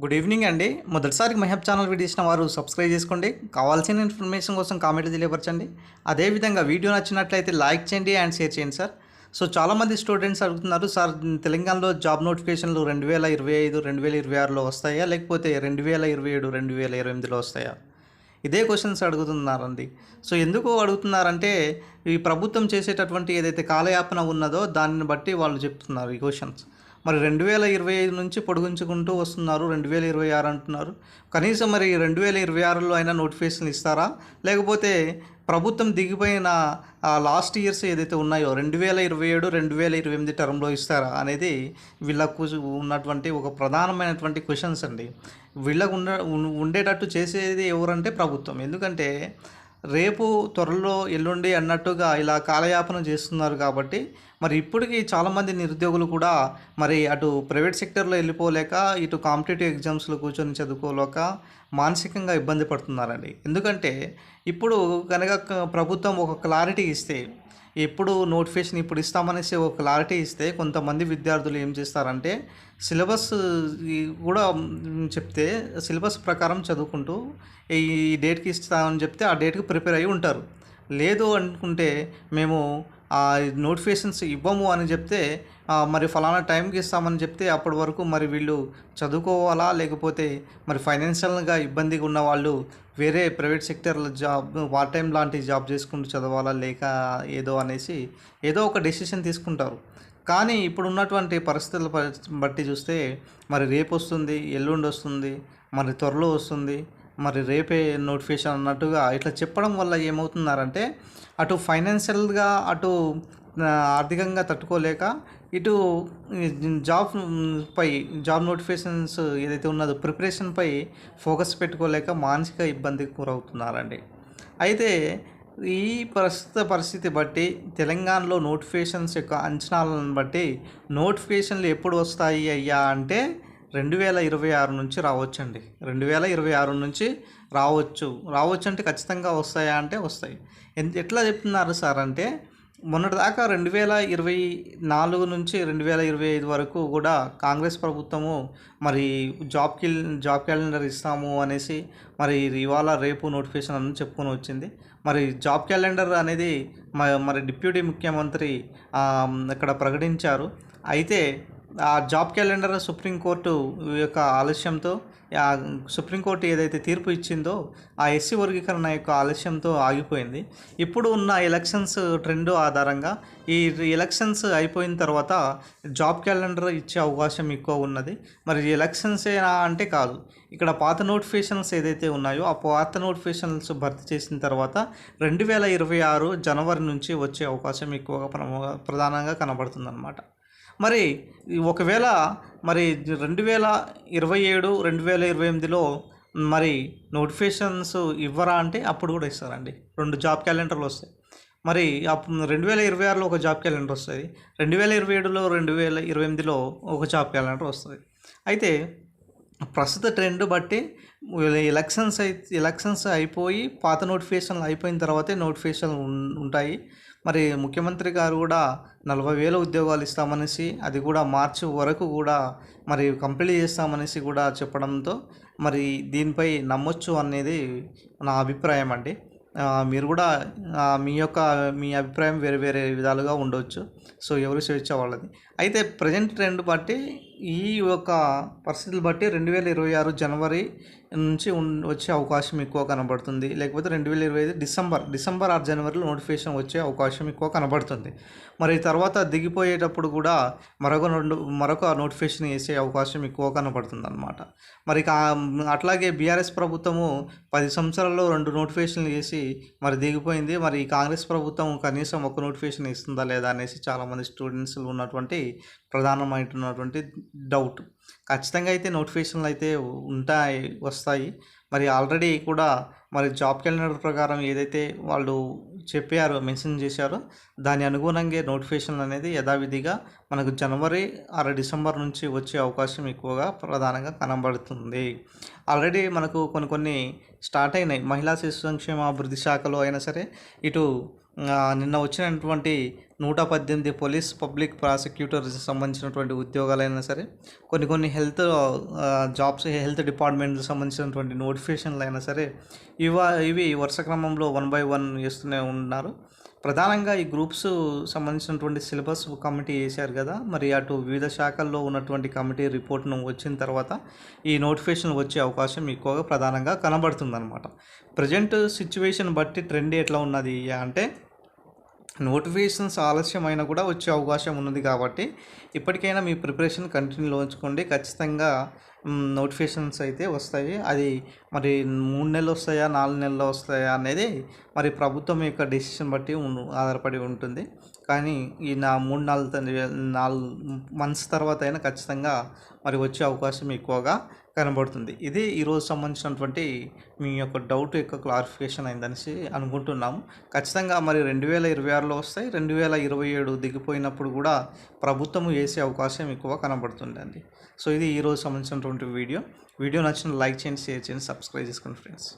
Good evening అండి. మొదటిసారి మహబ్ channel video ఇచ్చిన వారు సబ్స్క్రైబ్ చేసుకోండి. కావాల్సిన ఇన్ఫర్మేషన్ కోసం కామెంట్లు తెలియపరచండి. అదేవిధంగా వీడియో నచ్చినట్లయితే లైక్ చేయండి అండ్ షేర్ చేయండి సార్. సో చాలామంది స్టూడెంట్స్ అడుగుతున్నారు సార్ తెలంగాణలో జాబ్ నోటిఫికేషన్లు రెండు వేల ఇరవై ఐదు రెండు వేల ఇరవై ఆరులో వస్తాయా? లేకపోతే రెండు వేల ఇరవై ఏడు రెండు వేల ఇరవై ఎనిమిదిలో వస్తాయా? ఇదే క్వశ్చన్స్ అడుగుతున్నారండి. సో ఎందుకు అడుగుతున్నారంటే ఈ ప్రభుత్వం చేసేటటువంటి ఏదైతే కాలయాపన ఉన్నదో దానిని బట్టి వాళ్ళు చెప్తున్నారు ఈ క్వశ్చన్స్ మరి రెండు వేల ఇరవై ఐదు నుంచి పొడిగించుకుంటూ వస్తున్నారు రెండు వేల ఇరవై ఆరు అంటున్నారు. కనీసం మరి రెండు వేల ఇరవై ఆరులో అయినా నోటిఫికేషన్ ఇస్తారా? లేకపోతే ప్రభుత్వం దిగిపోయిన లాస్ట్ ఇయర్స్ ఏదైతే ఉన్నాయో రెండు వేల ఇరవై ఏడు రెండు వేల ఇరవై ఎనిమిది టర్మ్లో ఇస్తారా అనేది వీళ్ళకు ఉన్నటువంటి ఒక ప్రధానమైనటువంటి క్వశ్చన్స్ అండి. వీళ్ళకు ఉండ ఉండేటట్టు చేసేది ఎవరంటే ప్రభుత్వం. ఎందుకంటే రేపు త్వరలో ఎల్లుండి అన్నట్టుగా ఇలా కాలయాపన చేస్తున్నారు కాబట్టి మరి ఇప్పటికీ చాలామంది నిరుద్యోగులు కూడా మరి అటు ప్రైవేట్ సెక్టర్లో వెళ్ళిపోలేక ఇటు కాంపిటేటివ్ ఎగ్జామ్స్లో కూర్చొని చదువుకోలేక మానసికంగా ఇబ్బంది పడుతున్నారండి. ఎందుకంటే ఇప్పుడు కనుక ప్రభుత్వం ఒక క్లారిటీ ఇస్తే ఎప్పుడు నోటిఫికేషన్ ఇప్పుడు ఇస్తామనేసి ఒక క్లారిటీ ఇస్తే కొంతమంది విద్యార్థులు ఏం చేస్తారంటే సిలబస్ కూడా చెప్తే సిలబస్ ప్రకారం చదువుకుంటూ ఈ డేట్కి ఇస్తామని చెప్తే ఆ డేట్కి ప్రిపేర్ అయ్యి ఉంటారు. లేదు అనుకుంటే మేము నోటిఫికేషన్స్ ఇవ్వము అని చెప్తే మరి ఫలానా టైంకి ఇస్తామని చెప్తే అప్పటి వరకు మరి వీళ్ళు చదువుకోవాలా? లేకపోతే మరి ఫైనాన్షియల్గా ఇబ్బందిగా ఉన్న వాళ్ళు వేరే ప్రైవేట్ సెక్టర్లో జాబ్ పార్ట్ టైం లాంటి జాబ్ చేసుకుంటూ చదవాలా? లేక ఏదో అనేసి ఏదో ఒక డెసిషన్ తీసుకుంటారు. కానీ ఇప్పుడు ఉన్నటువంటి పరిస్థితుల బట్టి చూస్తే మరి రేపు వస్తుంది ఎల్లుండి వస్తుంది మరి త్వరలో వస్తుంది. మరి రేపే నోటిఫికేషన్ అన్నట్టుగా ఇట్లా చెప్పడం వల్ల ఏమవుతున్నారంటే అటు ఫైనాన్షియల్గా అటు ఆర్థికంగా తట్టుకోలేక ఇటు జాబ్ పై జాబ్ నోటిఫికేషన్స్ ఏదైతే ఉన్నదో ప్రిపరేషన్పై ఫోకస్ పెట్టుకోలేక మానసిక ఇబ్బందికి గురవుతున్నారండి. అయితే ఈ ప్రస్తుత పరిస్థితి బట్టి తెలంగాణలో నోటిఫికేషన్స్ యొక్క అంచనాలను బట్టి నోటిఫికేషన్లు ఎప్పుడు వస్తాయి అయ్యా అంటే రెండు వేల ఇరవై ఆరు నుంచి రావచ్చండి. రెండు వేల ఇరవై ఆరు నుంచి రావచ్చు. రావచ్చు అంటే ఖచ్చితంగా వస్తాయా అంటే వస్తాయి. ఎన్- ఎట్లా చెప్తున్నారు సార్ అంటే మొన్నటిదాకా రెండు వేల ఇరవై నాలుగు నుంచి రెండు వేల ఇరవై ఐదు వరకు కూడా కాంగ్రెస్ ప్రభుత్వము మరి జాబ్ కిల్ జాబ్ క్యాలెండర్ ఇస్తాము అనేసి మరి ఇవాళ రేపు నోటిఫికేషన్ అని చెప్పుకొని వచ్చింది. మరి జాబ్ క్యాలెండర్ అనేది మ- మరి డిప్యూటీ ముఖ్యమంత్రి అక్కడ ఇక్కడ ప్రకటించారు. అయితే ఆ జాబ్ క్యాలెండర్ సుప్రీంకోర్టు యొక్క ఆలస్యంతో సుప్రీంకోర్టు ఏదైతే తీర్పు ఇచ్చిందో ఆ ఎస్సీ వర్గీకరణ యొక్క ఆలస్యంతో ఆగిపోయింది. ఇప్పుడు ఉన్న ఎలక్షన్స్ ట్రెండ్ ఆధారంగా ఈ ఎలక్షన్స్ అయిపోయిన తర్వాత జాబ్ క్యాలెండర్ ఇచ్చే అవకాశం ఎక్కువ ఉన్నది. మరి ఎలక్షన్సేనా అంటే కాదు. ఇక్కడ పాత నోటిఫికేషన్స్ ఏదైతే ఉన్నాయో ఆ పాత నోటిఫికేషన్స్ భర్తీ చేసిన తర్వాత రెండు వేల ఇరవై ఆరు జనవరి నుంచి వచ్చే అవకాశం ఎక్కువగా ప్రమ- ప్రధానంగా కనబడుతుందన్నమాట. మరి ఒకవేళ మరి రెండు వేల ఇరవై ఏడు రెండు వేల ఇరవై ఎనిమిదిలో మరి నోటిఫికేషన్స్ ఇవ్వరా అంటే అప్పుడు కూడా ఇస్తారండి. రెండు జాబ్ క్యాలెండర్లు వస్తాయి. మరి అప్పుడు రెండు వేల ఇరవై ఆరులో ఒక జాబ్ క్యాలెండర్ వస్తుంది. రెండు వేల ఇరవై ఏడులో రెండు వేల ఇరవై ఎనిమిదిలో ఒక జాబ్ క్యాలెండర్ వస్తుంది. అయితే ప్రస్తుత ట్రెండ్ బట్టి ఎలక్షన్స్ అయితే ఎలక్షన్స్ అయిపోయి పాత నోటిఫికేషన్లు అయిపోయిన తర్వాతే నోటిఫికేషన్లు ఉంటాయి. మరి ముఖ్యమంత్రి గారు కూడా నలభై వేల ఉద్యోగాలు ఇస్తామనేసి అది కూడా మార్చి వరకు కూడా మరి కంప్లీట్ చేస్తామనేసి కూడా చెప్పడంతో మరి దీనిపై నమ్మొచ్చు అనేది నా అభిప్రాయం అండి. మీరు కూడా మీ యొక్క మీ అభిప్రాయం వేరే వేరే విధాలుగా ఉండవచ్చు సో ఎవరు స్వేచ్ఛ వాళ్ళది. అయితే ప్రజెంట్ ట్రెండ్ బట్టి ఈ యొక్క పరిస్థితులు బట్టి రెండు వేల ఇరవై ఆరు జనవరి నుంచి వచ్చే అవకాశం ఎక్కువ కనబడుతుంది. లేకపోతే రెండు వేల ఇరవై ఐదు డిసెంబర్ డిసెంబర్ ఆరు జనవరిలో నోటిఫికేషన్ వచ్చే అవకాశం ఎక్కువ కనబడుతుంది. మరి తర్వాత దిగిపోయేటప్పుడు కూడా మరొక రెండు మరొక నోటిఫికేషన్ వేసే అవకాశం ఎక్కువ కనబడుతుంది అనమాట మరి అట్లాగే బీఆర్ఎస్ ప్రభుత్వము పది సంవత్సరాల్లో రెండు నోటిఫికేషన్లు వేసి మరి దిగిపోయింది. మరి ఈ కాంగ్రెస్ ప్రభుత్వం కనీసం ఒక నోటిఫికేషన్ ఇస్తుందా లేదా అనేసి చాలామంది స్టూడెంట్స్ ఉన్నటువంటి ప్రధానమైనటువంటి డౌట్. ఖచ్చితంగా అయితే నోటిఫికేషన్లు అయితే ఉంటాయి వస్తాయి. మరి ఆల్రెడీ కూడా మరి జాబ్ క్యాలెండర్ ప్రకారం ఏదైతే వాళ్ళు చెప్పారో మెన్షన్ చేశారో దాని అనుగుణంగా నోటిఫికేషన్ అనేది యథావిధిగా మనకు జనవరి ఆరు డిసెంబర్ నుంచి వచ్చే అవకాశం ఎక్కువగా ప్రధానంగా కనబడుతుంది. ఆల్రెడీ మనకు కొన్ని కొన్ని స్టార్ట్ అయినాయి. మహిళా శిశు సంక్షేమ అభివృద్ధి శాఖలో అయినా సరే ఇటు నిన్న వచ్చినటువంటి నూట పద్దెనిమిది పోలీస్ పబ్లిక్ ప్రాసిక్యూటర్స్ సంబంధించినటువంటి ఉద్యోగాలైనా సరే కొన్ని కొన్ని హెల్త్ జాబ్స్ హెల్త్ డిపార్ట్మెంట్ సంబంధించినటువంటి నోటిఫికేషన్లు అయినా సరే ఇవ ఇవి వరుస క్రమంలో వన్ బై వన్ వేస్తూనే ఉన్నారు. ప్రధానంగా ఈ గ్రూప్స్ సంబంధించినటువంటి సిలబస్ కమిటీ వేశారు కదా మరి అటు వివిధ శాఖల్లో ఉన్నటువంటి కమిటీ రిపోర్ట్ను వచ్చిన తర్వాత ఈ నోటిఫికేషన్ వచ్చే అవకాశం ఎక్కువగా ప్రధానంగా కనబడుతుందన్నమాట. ప్రజెంట్ సిచ్యువేషన్ బట్టి ట్రెండ్ ఎట్లా ఉన్నది అంటే నోటిఫికేషన్స్ ఆలస్యమైనా కూడా వచ్చే అవకాశం ఉన్నది కాబట్టి ఇప్పటికైనా మీ ప్రిపరేషన్ కంటిన్యూలో ఉంచుకోండి. ఖచ్చితంగా నోటిఫికేషన్స్ అయితే వస్తాయి. అది మరి మూడు నెలలు వస్తాయా నాలుగు నెలలు వస్తాయా అనేది మరి ప్రభుత్వం యొక్క డెసిషన్ బట్టి ఆధారపడి ఉంటుంది. కానీ ఈ నా మూడు నాలుగు త- నాలుగు మంత్స్ తర్వాత అయినా ఖచ్చితంగా మరి వచ్చే అవకాశం ఎక్కువగా కనబడుతుంది. ఇది ఈరోజు సంబంధించినటువంటి మీ యొక్క డౌట్ యొక్క క్లారిఫికేషన్ అయిందనేసి అనుకుంటున్నాము. ఖచ్చితంగా మరి రెండు వేల ఇరవై ఆరులో వస్తాయి. రెండు వేల ఇరవై ఏడు దిగిపోయినప్పుడు కూడా ప్రభుత్వం వేసే అవకాశం ఎక్కువ కనబడుతుంది అండి సో ఇది ఈరోజు సంబంధించినటువంటి వీడియో. వీడియో నచ్చిన లైక్ చేయండి షేర్ చేయండి సబ్స్క్రైబ్ చేసుకోండి ఫ్రెండ్స్.